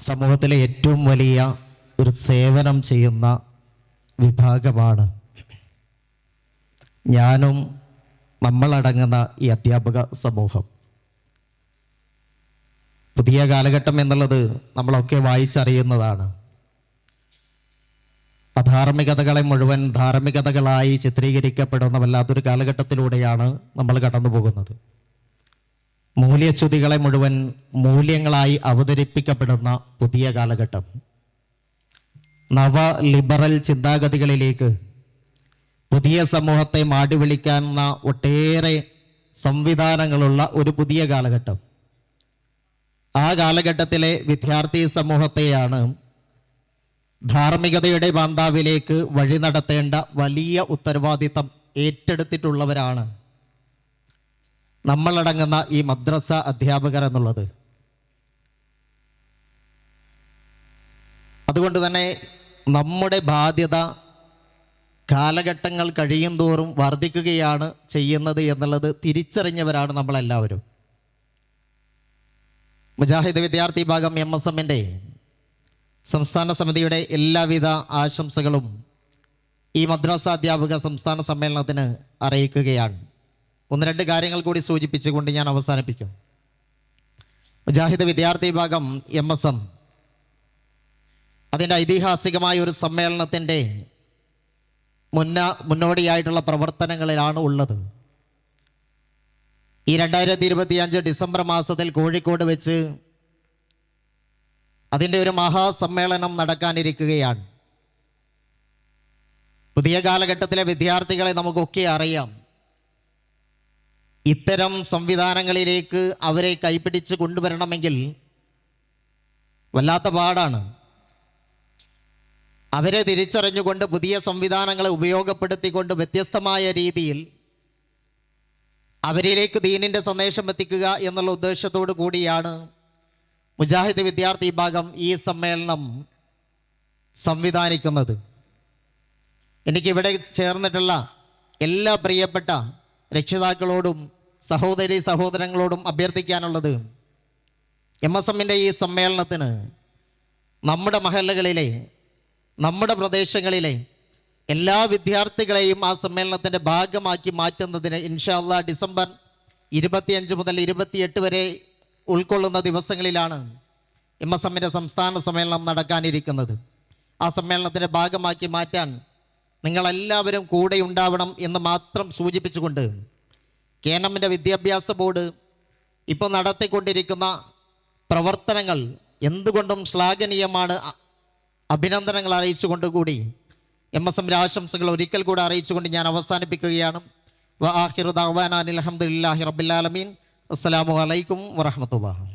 സമൂഹത്തിലെ ഏറ്റവും വലിയ ഒരു സേവനം ചെയ്യുന്ന വിഭാഗമാണ് ഞാനും നമ്മളടങ്ങുന്ന ഈ അധ്യാപക സമൂഹം. പുതിയ കാലഘട്ടം എന്നുള്ളത് നമ്മളൊക്കെ വായിച്ചറിയുന്നതാണ്. അധാർമികതകളെ മുഴുവൻ ധാർമ്മികതകളായി ചിത്രീകരിക്കപ്പെടുന്ന വല്ലാത്തൊരു കാലഘട്ടത്തിലൂടെയാണ് നമ്മൾ കടന്നു പോകുന്നത് മൂല്യച്യുതികളെ മുഴുവൻ മൂല്യങ്ങളായി അവതരിപ്പിക്കപ്പെടുന്ന പുതിയ കാലഘട്ടം. നവ ലിബറൽ ചിന്താഗതികളിലേക്ക് പുതിയ സമൂഹത്തെ മാടി വിളിക്കാവുന്ന ഒട്ടേറെ സംവിധാനങ്ങളുള്ള ഒരു പുതിയ കാലഘട്ടം. ആ കാലഘട്ടത്തിലെ വിദ്യാർത്ഥി സമൂഹത്തെയാണ് ധാർമ്മികതയുടെ ബാന്താവിലേക്ക് വഴി നടത്തേണ്ട വലിയ ഉത്തരവാദിത്തം ഏറ്റെടുത്തിട്ടുള്ളവരാണ് നമ്മളടങ്ങുന്ന ഈ മദ്രസ അധ്യാപകർ എന്നുള്ളത്. അതുകൊണ്ട് തന്നെ നമ്മുടെ ബാധ്യത കാലഘട്ടങ്ങൾ കഴിയും തോറും വർദ്ധിക്കുകയാണ് ചെയ്യുന്നത് എന്നുള്ളത് തിരിച്ചറിഞ്ഞവരാണ് നമ്മളെല്ലാവരും. മുജാഹിദ് വിദ്യാർത്ഥി ഭാഗം എം എസ് എമ്മിന്റെ സംസ്ഥാന സമിതിയുടെ എല്ലാവിധ ആശംസകളും ഈ മദ്രാസ അധ്യാപക സംസ്ഥാന സമ്മേളനത്തിന് അറിയിക്കുകയാണ്. ഒന്ന് രണ്ട് കാര്യങ്ങൾ കൂടി സൂചിപ്പിച്ചുകൊണ്ട് ഞാൻ അവസാനിപ്പിക്കും. മുജാഹിദ് വിദ്യാർത്ഥി വിഭാഗം എം എസ് എം അതിന്റെ ഐതിഹാസികമായ ഒരു സമ്മേളനത്തിന്റെ മുന്ന മുന്നോടിയായിട്ടുള്ള പ്രവർത്തനങ്ങളിലാണ് ഉള്ളത്. ഈ രണ്ടായിരത്തി ഇരുപത്തി അഞ്ച് ഡിസംബർ മാസത്തിൽ കോഴിക്കോട് വെച്ച് അതിന്റെ ഒരു മഹാസമ്മേളനം നടക്കാനിരിക്കുകയാണ്. പുതിയ കാലഘട്ടത്തിലെ വിദ്യാർത്ഥികളെ നമുക്കൊക്കെ അറിയാം. ഇത്തരം സംവിധാനങ്ങളിലേക്ക് അവരെ കൈപിടിച്ച് കൊണ്ടുവരണമെങ്കിൽ വല്ലാത്ത പാടാണ്. അവരെ തിരിച്ചറിഞ്ഞുകൊണ്ട് പുതിയ സംവിധാനങ്ങളെ ഉപയോഗപ്പെടുത്തിക്കൊണ്ട് വ്യത്യസ്തമായ രീതിയിൽ അവരിലേക്ക് ദീനിന്റെ സന്ദേശം എത്തിക്കുക എന്നുള്ള ഉദ്ദേശത്തോടു കൂടിയാണ് മുജാഹിദ് വിദ്യാർത്ഥി വിഭാഗം ഈ സമ്മേളനം സംവിധാനിക്കുന്നത്. എനിക്കിവിടെ ചേർന്നിട്ടുള്ള എല്ലാ പ്രിയപ്പെട്ട രക്ഷിതാക്കളോടും സഹോദരി സഹോദരങ്ങളോടും അഭ്യർത്ഥിക്കാനുള്ളത് എം എസ് എമ്മിന്റെ ഈ സമ്മേളനത്തിന് നമ്മുടെ മഹല്ലകളിലെ നമ്മുടെ പ്രദേശങ്ങളിലെ എല്ലാ വിദ്യാർത്ഥികളെയും ആ സമ്മേളനത്തിന്റെ ഭാഗമാക്കി മാറ്റുന്നതിന് ഇൻഷാല്ല ഡിസംബർ ഇരുപത്തിയഞ്ച് മുതൽ ഇരുപത്തിയെട്ട് വരെ ഉൾക്കൊള്ളുന്ന ദിവസങ്ങളിലാണ് എം എസ് എമ്മിന്റെ സംസ്ഥാന സമ്മേളനം നടക്കാനിരിക്കുന്നത്. ആ സമ്മേളനത്തിന്റെ ഭാഗമാക്കി മാറ്റാൻ നിങ്ങളെല്ലാവരും കൂടെ ഉണ്ടാവണം എന്ന് മാത്രം സൂചിപ്പിച്ചുകൊണ്ട് കെ എൻ എമ്മിന്റെ വിദ്യാഭ്യാസ ബോർഡ് ഇപ്പോൾ നടത്തിക്കൊണ്ടിരിക്കുന്ന പ്രവർത്തനങ്ങൾ എന്തുകൊണ്ടും ശ്ലാഘനീയമാണ് അഭിനന്ദനങ്ങൾ അറിയിച്ചുകൊണ്ട് കൂടി. എം എസ് എമ്മിന്റെ ആശംസകൾ ഒരിക്കൽ കൂടെ അറിയിച്ചുകൊണ്ട് ഞാൻ അവസാനിപ്പിക്കുകയാണ്. വ ആഹിറു ദഅ്വാനാ അനിൽ ഹംദുലില്ലാഹി റബ്ബിൽ ആലമീൻ. അസ്സലാമു അലൈക്കും വറഹ്മത്തുള്ളാഹി.